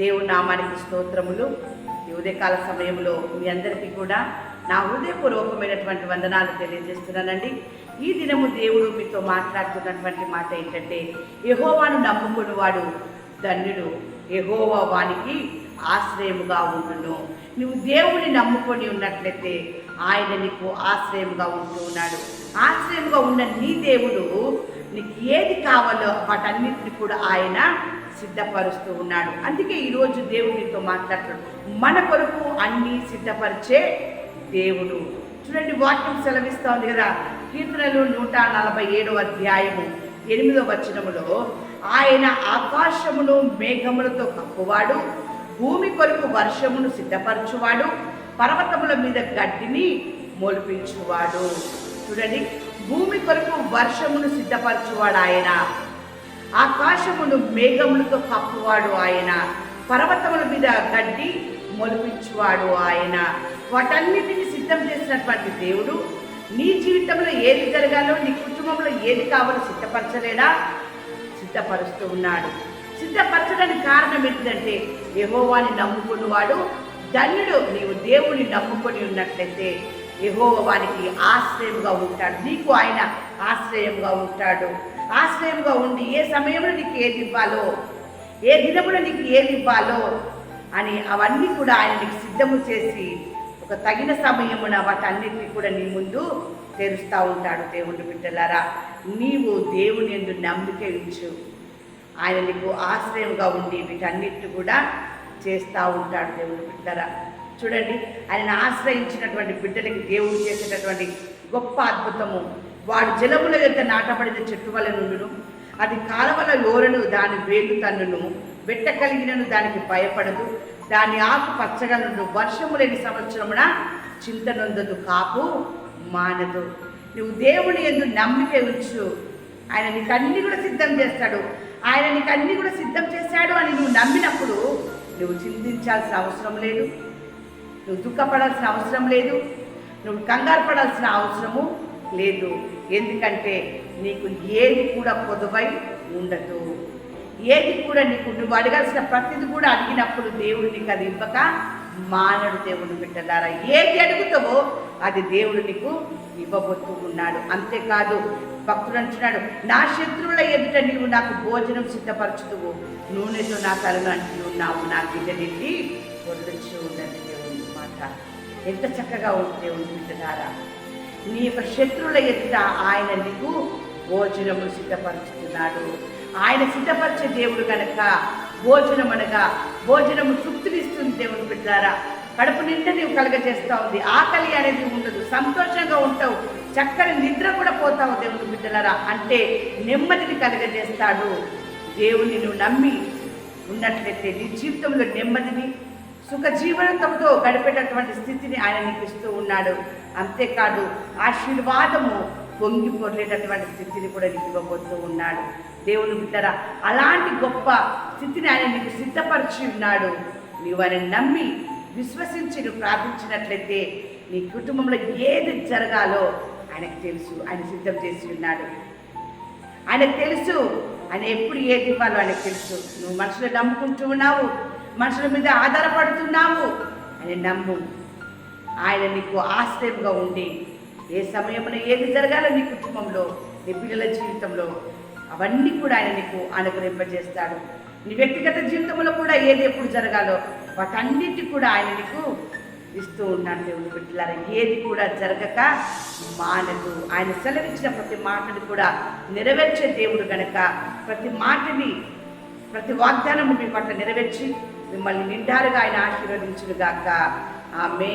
దేవుని నామానికి స్తోత్రములు. ఈ ఉదయకాల సమయంలో మీ అందరికీ కూడా నా హృదయపూర్వకమైనటువంటి వందనాలు తెలియజేస్తున్నానండి. ఈ దినము దేవుడు మీతో మాట్లాడుతున్నటువంటి మాట ఏంటంటే యహోవాను నమ్ముకుని వాడు ధన్యుడు. యహోవా వానికి ఆశ్రయముగా ఉండును. నువ్వు దేవుని నమ్ముకొని ఉన్నట్లయితే ఆయన నీకు ఆశ్రయముగా ఉంటూ ఉన్నాడు. ఆశ్రయముగా ఉన్న నీ దేవుడు నీకు ఏది కావాలో వాటన్నిటిని కూడా ఆయన సిద్ధపరుస్తూ ఉన్నాడు. అందుకే ఈరోజు దేవుడితో మాట్లాడుతున్నాడు మన కొరకు అన్నీ సిద్ధపరిచే దేవుడు. చూడండి వాక్యం సెలవిస్తా ఉంది కదా. కీర్తనలు నూట నలభై ఏడవ అధ్యాయము ఎనిమిదవ వచనములో ఆయన ఆకాశమును మేఘములతో కప్పువాడు భూమి కొరకు వర్షమును సిద్ధపరచువాడు పర్వతముల మీద గడ్డిని మొలిపించువాడు. చూడండి భూమి కొరకు వర్షమును సిద్ధపరచువాడు ఆయన. ఆకాశమును మేఘములతో కప్పువాడు ఆయన. పర్వతముల మీద గడ్డి మొలిపించువాడు ఆయన. వాటన్నిటిని సిద్ధం చేసినటువంటి దేవుడు నీ జీవితంలో ఏది జరగాలో నీ కుటుంబంలో ఏది కావాలో సిద్ధపరచలేడా? సిద్ధపరుస్తూ ఉన్నాడు. సిద్ధపరచడానికి కారణం ఏంటంటే యహోవాని నమ్ముకున్నవాడు ధన్యుడు. నీవు దేవుని నమ్ముకొని ఉన్నట్లయితే యహోవ వానికి ఆశ్రయముగా ఉంటాడు. నీకు ఆయన ఆశ్రయంగా ఉంటాడు. ఆశ్రయంగా ఉండి ఏ సమయంలో నీకు ఏది ఇవ్వాలో ఏ దినమున నీకు ఏది ఇవ్వాలో అని అవన్నీ కూడా ఆయన నీకు సిద్ధము చేసి ఒక తగిన సమయమున వాటన్నిటిని కూడా నీ ముందు తెరుస్తూ ఉంటాడు దేవుని బిడ్డలారా. నీవు దేవుని ఎందు నమ్మిక ఉంచు. ఆయన నీకు ఆశ్రయంగా ఉండి వీటన్నిటిని కూడా చేస్తూ ఉంటాడు దేవుడు బిడ్డరా. చూడండి ఆయన ఆశ్రయించినటువంటి బిడ్డలకి దేవుడు చేసేటటువంటి గొప్ప అద్భుతము. వాడు జలముల యొక్క నాటబడిన చెట్టు వల్ల నుండును అది కాలవల యోరను దాని వేలు తన్నును. వెట్ట కలిగినను దానికి భయపడదు. దాని ఆకు పచ్చగా నుండు వర్షము లేని సంవత్సరమున చింతనొందదు కాపు మానదు. నువ్వు దేవుని ఎందు నమ్మిక ఉంచు. ఆయన నీకు అన్ని కూడా సిద్ధం చేస్తాడు. ఆయన నీకు అన్ని కూడా సిద్ధం చేశాడు అని నువ్వు నమ్మినప్పుడు నువ్వు చింతించాల్సిన అవసరం లేదు. నువ్వు దుఃఖపడాల్సిన అవసరం లేదు. నువ్వు కంగారు పడాల్సిన అవసరము లేదు. ఎందుకంటే నీకు ఏది కూడా పొదువై ఉండదు. ఏది కూడా నీకు నువ్వు అడగాల్సిన ప్రతిది కూడా అడిగినప్పుడు దేవుడు నీకు అది ఇవ్వక మానడు దేవుడు బిడ్డలారా? ఏది అడుగుతావో అది దేవుడు నీకు ఇవ్వబోతూ ఉన్నాడు. అంతేకాదు భక్తుడు అంటున్నాడు నా శత్రువుల ఎదుట నీవు నాకు భోజనం సిద్ధపరచుతువు నూనెతో నా తలను అంటూ ఉన్నావు. నా బిడ్డ నిండి ఉండండి దేవుని మాట. ఎంత చక్కగా ఉంది దేవుని బిడ్డలారా? నీ యొక్క శత్రువుల ఎదుట ఆయన నీకు భోజనము సిద్ధపరుచుతున్నాడు. ఆయన సిద్ధపరిచే దేవుడు కనుక భోజనం అనగా భోజనము తృప్తినిస్తుంది దేవుని బిడ్డారా. కడుపు నిండా నీవు కలగజేస్తా ఉంది. ఆకలి అనేది ఉండదు. సంతోషంగా ఉంటావు. చక్కని నిద్ర కూడా పోతావు దేవుని బిడ్డలారా. అంటే నెమ్మదిని కలగజేస్తాడు. దేవుని నువ్వు నమ్మి ఉన్నట్లయితే నీ జీవితంలో నెమ్మదిని సుఖ జీవనంతో గడిపేటటువంటి స్థితిని ఆయన నీకు ఇస్తూ ఉన్నాడు. అంతేకాదు ఆశీర్వాదము పొంగి పొరలేటటువంటి స్థితిని కూడా నీకు ఇవ్వబోతూ ఉన్నాడు. దేవుని బిడ్డరా అలాంటి గొప్ప స్థితిని ఆయన నీకు సిద్ధపరిచి ఉన్నాడు. నువ్వు ఆయన నమ్మి విశ్వసించి నువ్వు ప్రార్థించినట్లయితే నీ కుటుంబంలో ఏది జరగాలో ఆయనకు తెలుసు. ఆయన సిద్ధం చేసి ఉన్నాడు. ఆయనకు తెలుసు ఆయన ఎప్పుడు ఏది ఇవ్వాలో ఆయనకు తెలుసు. నువ్వు మనుషులు నమ్ముకుంటూ ఉన్నావు మనుషుల మీద ఆధారపడుతున్నావు. ఆయన నమ్ము. ఆయన నీకు ఆశ్రయంగా ఉండి ఏ సమయంలో ఏది జరగాలో నీ కుటుంబంలో నీ పిల్లల జీవితంలో అవన్నీ కూడా ఆయన నీకు అనుగ్రహింపజేస్తాడు. నీ వ్యక్తిగత జీవితంలో కూడా ఏది ఎప్పుడు జరగాలో వాటన్నిటి కూడా ఆయన నీకు ఇస్తూ ఉన్నాను దేవుని బిడ్డలారా. ఏది కూడా జరగక మానదు. ఆయన సెలవిచ్చిన ప్రతి మాటని కూడా నెరవేర్చే దేవుడు కనుక ప్రతి మాటని ప్రతి వాగ్దానము మీ పట్ల నెరవేర్చి మిమ్మల్ని నిండారుగా ఆయన ఆశీర్వదించును గాక ఆమె